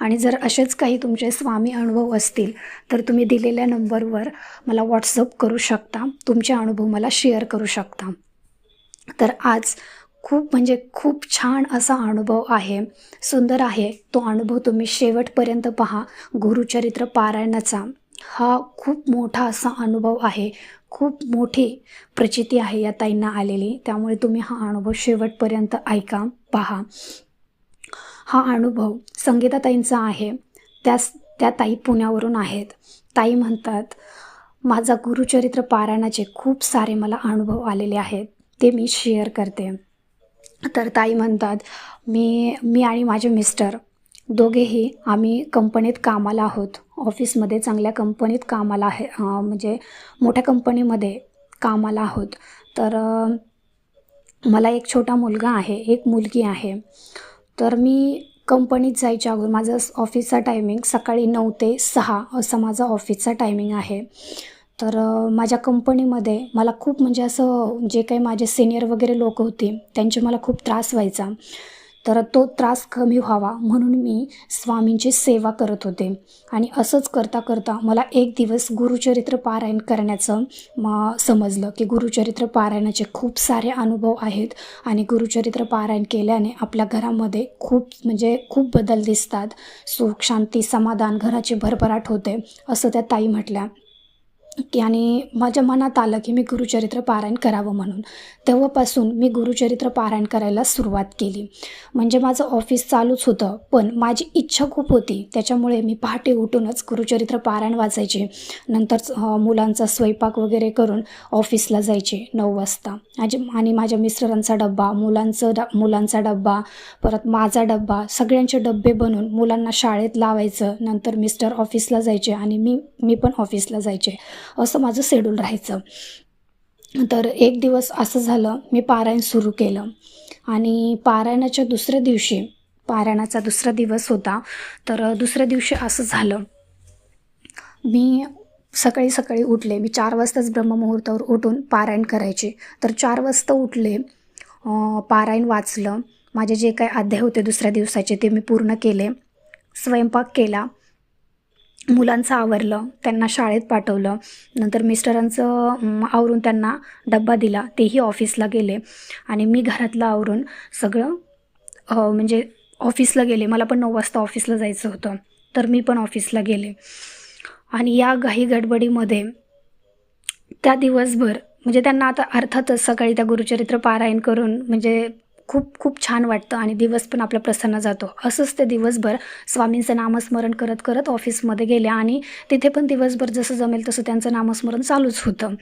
आणि जर असेच काही तुमचे स्वामी अनुभव असतील तर तुम्ही दिलेल्या नंबरवर मला व्हॉट्सअप करू शकता. तुमचे अनुभव मला शेअर करू शकता. तर आज खूप म्हणजे खूप छान असा अनुभव आहे सुंदर आहे. तो अनुभव तुम्ही शेवटपर्यंत पहा गुरुचरित्र पारायणाचा. हा खूप मोठा असा अनुभव आहे. खूप मोठी प्रचिती आहे या ताईंना आलेली. त्यामुळे तुम्ही हा अनुभव शेवटपर्यंत ऐका पहा. हा अनुभव संगीताताईंचा आहे. त्यास त्या ताई पुण्यावरून आहेत. ताई म्हणतात माझा गुरुचरित्र पारायणाचे खूप सारे मला अनुभव आलेले आहेत. ते मी शेअर करते. तर ताई म्हणतात मी मी आणि माझे मिस्टर दोघेही आम्ही कंपनीत कामाला आहोत. ऑफिसमध्ये चांगल्या कंपनीत कामाला आहे म्हणजे मोठ्या कंपनीमध्ये कामाला आहोत. तर मला एक छोटा मुलगा आहे एक मुलगी आहे. तर मी कंपनीत जायच्या अगोदर माझं ऑफिसचा टायमिंग सकाळी नऊ ते सहा असा माझा ऑफिसचा टायमिंग आहे. तर माझ्या कंपनीमध्ये मला खूप म्हणजे असं जे काही माझे सिनियर वगैरे लोक होते त्यांचे मला खूप त्रास व्हायचा. तर तो त्रास कमी व्हावा म्हणून मी स्वामींची सेवा करत होते. आणि असंच करता करता मला एक दिवस गुरुचरित्र पारायण करण्याचं म समजलं की गुरुचरित्र पारायणाचे खूप सारे अनुभव आहेत. आणि गुरुचरित्र पारायण केल्याने आपल्या घरामध्ये खूप म्हणजे खूप बदल दिसतात. सुख शांती समाधान घराची भरभराट होते असं त्या ताई म्हटल्या. की आणि माझ्या मनात आलं की मी गुरुचरित्र पारायण करावं म्हणून. तेव्हापासून मी गुरुचरित्र पारायण करायला सुरुवात केली. म्हणजे माझं ऑफिस चालूच होतं पण माझी इच्छा खूप होती. त्याच्यामुळे मी पहाटे उठूनच गुरुचरित्र पारायण वाचायचे. नंतर मुलांचा स्वयंपाक वगैरे करून ऑफिसला जायचे नऊ वाजता. माझे आणि माझ्या मिस्टरांचा डब्बा मुलांचं ड मुलांचा डब्बा परत माझा डब्बा सगळ्यांचे डब्बे बनवून मुलांना शाळेत लावायचं. नंतर मिस्टर ऑफिसला जायचे आणि मी मी पण ऑफिसला जायचे. असं माझं शेड्यूल राहायचं. तर एक दिवस असं झालं मी पारायण सुरू केलं. आणि पारायणाच्या दुसऱ्या दिवशी पारायणाचा दुसरा दिवस होता. तर दुसऱ्या दिवशी असं झालं. मी सकाळी सकाळी उठले. मी चार वाजताच ब्रह्ममुहूर्तावर उठून पारायण करायचे. तर चार वाजता उठले. पारायण वाचलं. माझे जे काही अध्याय होते दुसऱ्या दिवसाचे ते मी पूर्ण केले. स्वयंपाक केला. मुलांचं आवरलं त्यांना शाळेत पाठवलं. नंतर मिस्टरांचं आवरून त्यांना डब्बा दिला. तेही ऑफिसला गेले. आणि मी घरातलं आवरून सगळं म्हणजे ऑफिसला गेले. मला पण नऊ वाजता ऑफिसला जायचं होतं. तर मी पण ऑफिसला गेले. आणि या घाई गडबडीमध्ये त्या दिवसभर म्हणजे त्यांना आता अर्थातच सकाळी त्या गुरुचरित्र पारायण करून म्हणजे खूप खूप छान वाटतं आणि दिवस पण आपला प्रसन्न जातो. असंच ते दिवसभर स्वामींचं नामस्मरण करत करत ऑफिसमध्ये गेले आणि तिथे पण दिवसभर जसं जमेल तसं त्यांचं नामस्मरण चालूच होतं.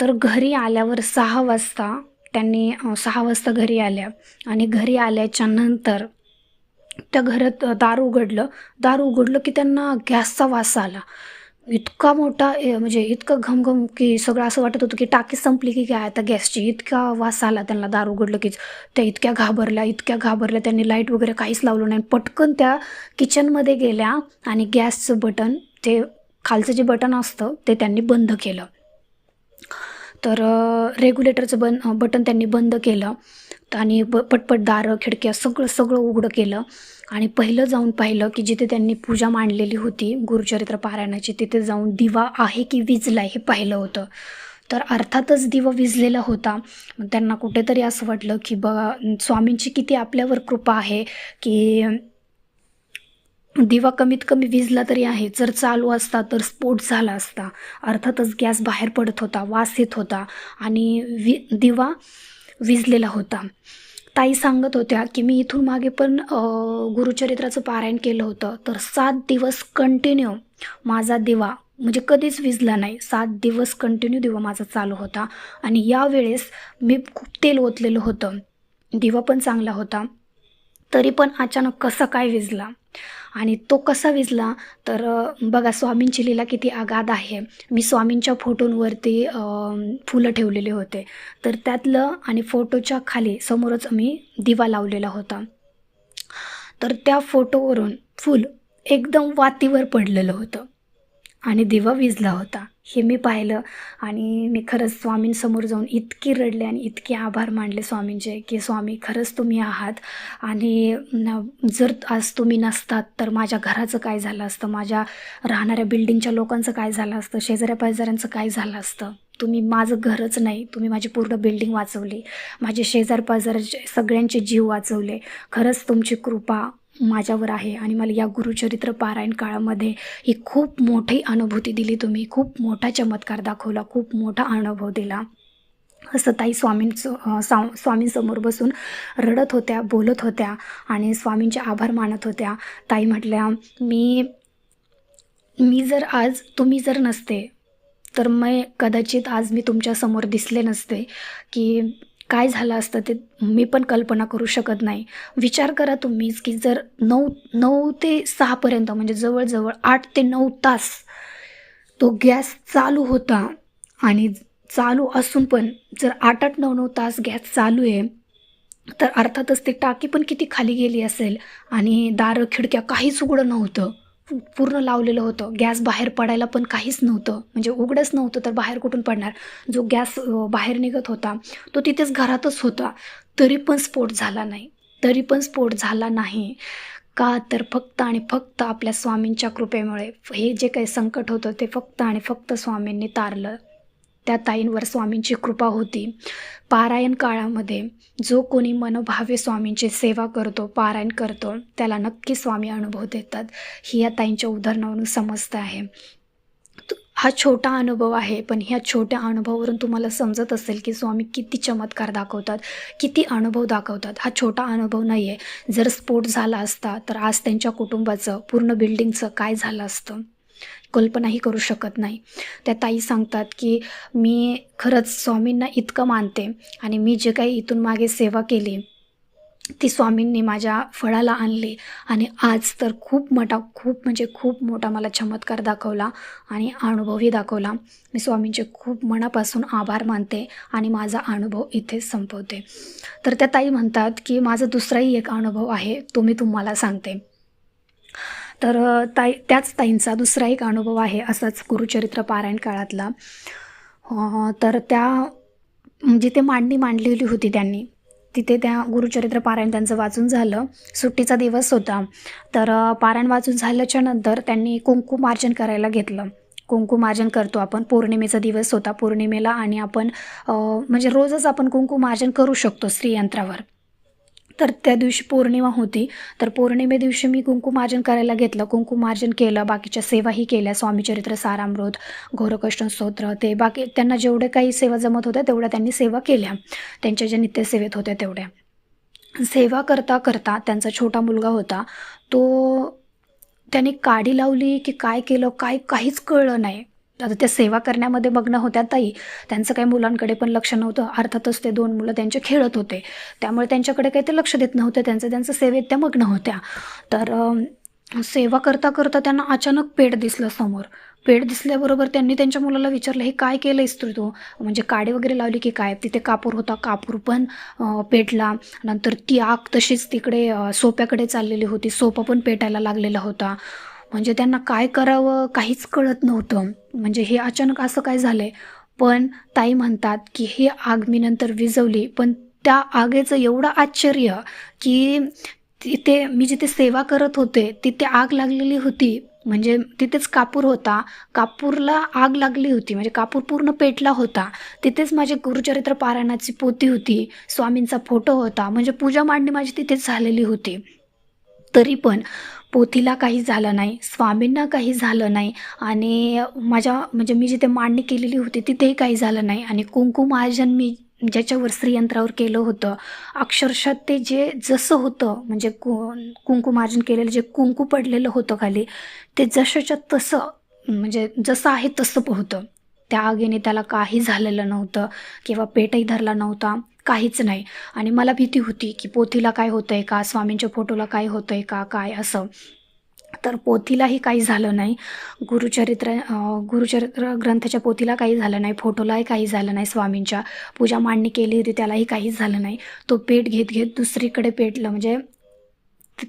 तर घरी आल्यावर सहा वाजता त्यांनी सहा वाजता घरी आल्या आणि घरी आल्याच्यानंतर त्या घरात दार उघडलं. दार उघडलं की त्यांना गॅसचा वास आला. इतका मोठा ए, म्हणजे इतकं घमघम की सगळं असं वाटत होतं की टाकी संपली की काय आता गॅसची. इतका वास आला त्यांना दार उघडलं की. त्या इतक्या घाबरल्या इतक्या घाबरल्या. त्यांनी लाइट वगैरे काहीच लावलं नाही. पटकन त्या किचनमध्ये गेल्या आणि गॅसचं बटन ते खालचं जे बटन असतं ते त्यांनी बंद केलं. तर रेग्युलेटरचं बन बटन त्यांनी बंद केलं. आणि ब पटपट दारं खिडक्या सगळं सगळं उघडं केलं. आणि पहिलं जाऊन पाहिलं की जिथे त्यांनी पूजा मांडलेली होती गुरुचरित्र पारायणाची तिथे जाऊन दिवा आहे की विजला हे पाहिलं होतं. तर अर्थातच दिवा विजलेला होता. त्यांना कुठेतरी असं वाटलं की बघा स्वामींची किती आपल्यावर कृपा आहे की दिवा कमीत कमी विजला तरी आहे. जर चालू असता तर स्फोट झाला असता. अर्थातच गॅस बाहेर पडत होता वास येत होता. आणि वि दिवा विजलेला होता. ताई सांगत होत्या की मी इथून मागे पण गुरुचरित्राचं पारायण केलं होतं. तर सात दिवस कंटिन्यू माझा दिवा म्हणजे कधीच विजला नाही. सात दिवस कंटिन्यू दिवा माझा चालू होता. आणि यावेळेस मी खूप तेल ओतलेलं होतं. दिवा पण चांगला होता. तरी पण अचानक कसं काय विजला? आणि तो कसा विजला? तर बघा स्वामींची लीला किती आगाध आहे. मी स्वामींच्या फोटोंवरती फुलं ठेवलेले होते. तर त्यातलं आणि फोटोच्या खाली समोरच मी दिवा लावलेला होता. तर त्या फोटोवरून फूल एकदम वातीवर पडलेलं होतं. आणि दिवा विजला होता. हे मी पाहिलं आणि मी खरंच स्वामींसमोर जाऊन इतकी रडले आणि इतके आभार मानले स्वामींचे की स्वामी खरंच तुम्ही आहात. आणि न- जर आज तुम्ही नसतात तर माझ्या घराचं काय झालं असतं? माझ्या राहणाऱ्या बिल्डिंगच्या लोकांचं काय झालं असतं? शेजाऱ्या पाजाऱ्यांचं काय झालं असतं? तुम्ही माझं घरच नाही. तुम्ही माझी पूर्ण बिल्डिंग वाचवली. माझे शेजार पाजार सगळ्यांचे जीव वाचवले. खरंच तुमची कृपा माझ्यावर आहे आणि मला या गुरुचरित्र पारायण काळामध्ये ही खूप मोठी अनुभूती दिली तुम्ही. खूप मोठा चमत्कार दाखवला खूप मोठा अनुभव दिला. असं ताई स्वामींचं अं, सा स्वामींसमोर बसून रडत होत्या बोलत होत्या आणि स्वामींचे आभार मानत होत्या. ताई म्हटल्या मी मी जर आज तुम्ही जर नसते तर मी कदाचित आज मी तुमच्यासमोर दिसले नसते की काय झालं असतं ते मी पण कल्पना करू शकत नाही. विचार करा तुम्हीच की जर नऊ नऊ ते सहापर्यंत म्हणजे जवळजवळ आठ ते नऊ तास तो गॅस चालू होता आणि चालू असून पण जर आठ आठ नऊ नऊ तास गॅस चालू आहे तर अर्थातच ती टाकी पण किती खाली गेली असेल आणि दारं खिडक्या काहीच उघडं नव्हतं. पूर्ण लावलेलं होतं. गॅस बाहेर पडायला पण काहीच नव्हतं. म्हणजे उघडंच नव्हतं तर बाहेर कुठून पडणार? जो गॅस बाहेर निघत होता तो तिथेच घरातच होता. तरी पण स्फोट झाला नाही. तरी पण स्फोट झाला नाही. का तर फक्त आणि फक्त आपल्या स्वामींच्या कृपेमुळे. हे जे काही संकट होतं ते फक्त आणि फक्त स्वामींनी तारलं. त्या ताईंवर स्वामींची कृपा होती. पारायण काळामध्ये जो कोणी मनोभावे स्वामींची सेवा करतो पारायण करतो त्याला नक्की स्वामी अनुभव देतात. ही या ताईंच्या उदाहरणावरून समजतं आहे. त- हा छोटा अनुभव आहे पण ह्या छोट्या अनुभवावरून तुम्हाला समजत असेल की स्वामी किती चमत्कार दाखवतात किती अनुभव दाखवतात. हा छोटा अनुभव नाही आहे जर स्फोट झाला असता तर आज त्यांच्या कुटुंबाचं पूर्ण बिल्डिंगचं काय झालं असतं? कल्पनाही करू शकत नाही. त्या ताई सांगतात की मी खरंच स्वामींना इतकं मानते आणि मी जे काही इथून मागे सेवा केली ती स्वामींनी माझ्या फळाला आणली आणि आज तर खूप मोठा खूप म्हणजे खूप मोठा मला चमत्कार दाखवला आणि अनुभवही दाखवला. मी स्वामींचे खूप मनापासून आभार मानते आणि माझा अनुभव इथे संपवते. तर त्या ताई म्हणतात की माझा दुसराही एक अनुभव आहे तो मी तुम्हाला सांगते. तर ताई त्याच ताईंचा दुसरा एक अनुभव आहे असाच गुरुचरित्र पारायण काळातला. तर त्या म्हणजे जिथे मांडणी मांडलेली होती त्यांनी. तिथे त्या गुरुचरित्र पारायण त्यांचं वाचून झालं. सुट्टीचा दिवस होता. तर पारायण वाचून झाल्याच्यानंतर त्यांनी कुंकुमार्जन करायला घेतलं. कुंकुमार्जन करतो आपण. पौर्णिमेचा दिवस होता. पौर्णिमेला आणि आपण म्हणजे रोजच आपण कुंकुमार्जन करू शकतो स्त्रीयंत्रावर. तर त्या दिवशी पौर्णिमा होती. तर पौर्णिमे दिवशी मी कुंकुमार्जन करायला घेतलं. कुंकुमार्जन केलं. बाकीच्या सेवाही केल्या. स्वामीचरित्र सारामृत घोरकष्ट स्तोत्र ते बाकी त्यांना जेवढे काही सेवा जमत होत्या तेवढ्या त्यांनी सेवा केल्या. त्यांच्या ज्या नित्यसेवेत होत्या तेवढ्या. सेवा करता करता त्यांचा छोटा मुलगा होता. तो त्याने काडी लावली की काय केलं काय काहीच कळलं नाही. आता त्या सेवा करण्यामध्ये मग्न होत्या ताई. त्यांचं काही मुलांकडे पण लक्ष नव्हतं. अर्थातच ते दोन मुलं त्यांचे खेळत होते. त्यामुळे त्यांच्याकडे काही ते लक्ष देत नव्हते. त्यांचं त्यांचं सेवेत त्या मग्न होत्या. तर सेवा करता करता त्यांना अचानक पेट दिसलं समोर. पेट दिसल्याबरोबर त्यांनी त्यांच्या मुलाला विचारलं हे काय केलं आहेस तू तो? म्हणजे काडी वगैरे लावली की काय? तिथे कापूर होता कापूर पण पेटला. नंतर ती आग तशीच तिकडे सोप्याकडे चाललेली होती. सोपा पण पेटायला लागलेला होता. म्हणजे त्यांना काय करावं काहीच कळत नव्हतं. म्हणजे हे अचानक असं काय झालं आहे पण ताई म्हणतात की ही आग मी नंतर विझवली. पण त्या आगेचं एवढं आश्चर्य की तिथे मी जिथे सेवा करत होते तिथे आग लागलेली होती. म्हणजे तिथेच कापूर होता. कापूरला आग लागली होती. म्हणजे कापूर पूर्ण पेटला होता. तिथेच माझे गुरुचरित्र पारायणाची पोती होती. स्वामींचा फोटो होता. म्हणजे पूजा मांडणी माझी तिथेच झालेली होती. तरी पण पोथीला काही झालं नाही स्वामींना काही झालं नाही आणि माझ्या म्हणजे मी जिथे मांडणी केलेली होती तिथेही काही झालं नाही. आणि कुंकुमार्जन मी ज्याच्यावर श्रीयंत्रावर केलं होतं अक्षरशः ते जे जसं होतं म्हणजे कु कुंकुमार्जन केलेलं जे कुंकू पडलेलं होतं खाली ते जशाच्या तसं म्हणजे जसं आहे तसं होतं. त्या आगीने त्याला काही झालेलं नव्हतं किंवा पेटही धरला नव्हता. काहीच नाही. आणि मला भीती होती की पोथीला काय होतंय का? स्वामींच्या फोटोला काय होतंय का? काय असं. तर पोथीलाही काही झालं नाही. गुरुचरित्र गुरुचरित्र ग्रंथाच्या पोथीला काही झालं नाही. फोटोलाही काही झालं नाही स्वामींच्या. पूजा मांडणी केली होती त्यालाही काहीच झालं नाही. तो पेट घेत घेत दुसरीकडे पेटलं. म्हणजे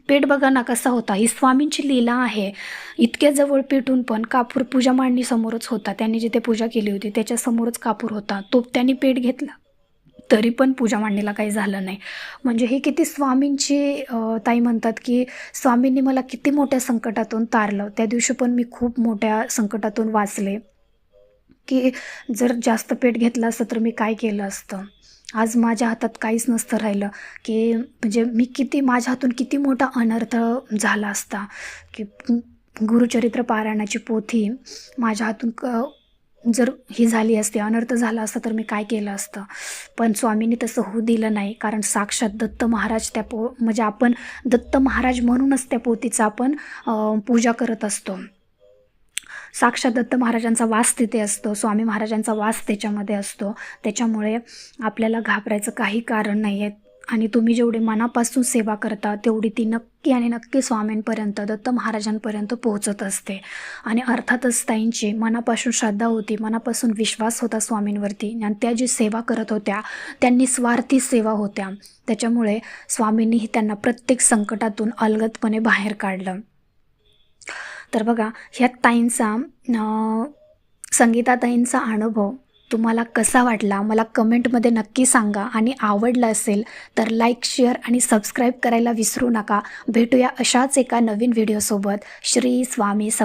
पेट बघा ना कसा होता. ही स्वामींची लीला आहे. इतक्या जवळ पेटून पण कापूर पूजा मांडणी समोरच होता. त्यांनी जिथे पूजा केली होती त्याच्यासमोरच कापूर होता. तो त्यांनी पेट घेतला. तरी पण पूजा मांडणीला काही झालं नाही. म्हणजे हे किती स्वामींची ताई म्हणतात की स्वामींनी मला किती मोठ्या संकटातून तारलं. त्या दिवशी पण मी खूप मोठ्या संकटातून वाचले. की जर जास्त पेट घेतलं असतं तर मी काय केलं असतं? आज माझ्या हातात काहीच नसतं राहिलं. की म्हणजे मी किती माझ्या हातून किती मोठा अनर्थ झाला असता. की गुरुचरित्र पारायणाची पोथी माझ्या हातून क जर ही झाली असती अनर्थ झाला असता तर मी काय केलं असतं? पण स्वामींनी तसं होऊ दिलं नाही. कारण साक्षात दत्त महाराज त्या पो म्हणजे आपण दत्त महाराज म्हणूनच त्या पोतीचा आपण पूजा करत असतो. साक्षात दत्त महाराजांचा वास तिथे असतो स्वामी महाराजांचा वास त्याच्यामध्ये असतो. त्याच्यामुळे आपल्याला घाबरायचं काही कारण नाही आहे आणि तुम्ही जेवढी मनापासून सेवा करता तेवढी ती नक्की आणि नक्की स्वामींपर्यंत दत्त महाराजांपर्यंत पोहोचत असते. आणि अर्थातच ताईंची मनापासून श्रद्धा होती मनापासून विश्वास होता स्वामींवरती. आणि त्या जी सेवा करत होत्या त्यांनी स्वार्थी सेवा होत्या. त्याच्यामुळे स्वामींनीही त्यांना प्रत्येक संकटातून अलगदपणे बाहेर काढलं. तर बघा ह्या ताईंचा संगीताताईंचा अनुभव तुम्हाला कसा वाटला मला कमेंटमध्ये नक्की सांगा. आणि आवडला असेल तर लाईक शेअर आणि सबस्क्राईब करायला विसरू नका. भेटूया अशाच एका नवीन व्हिडिओसोबत श्री स्वामी सम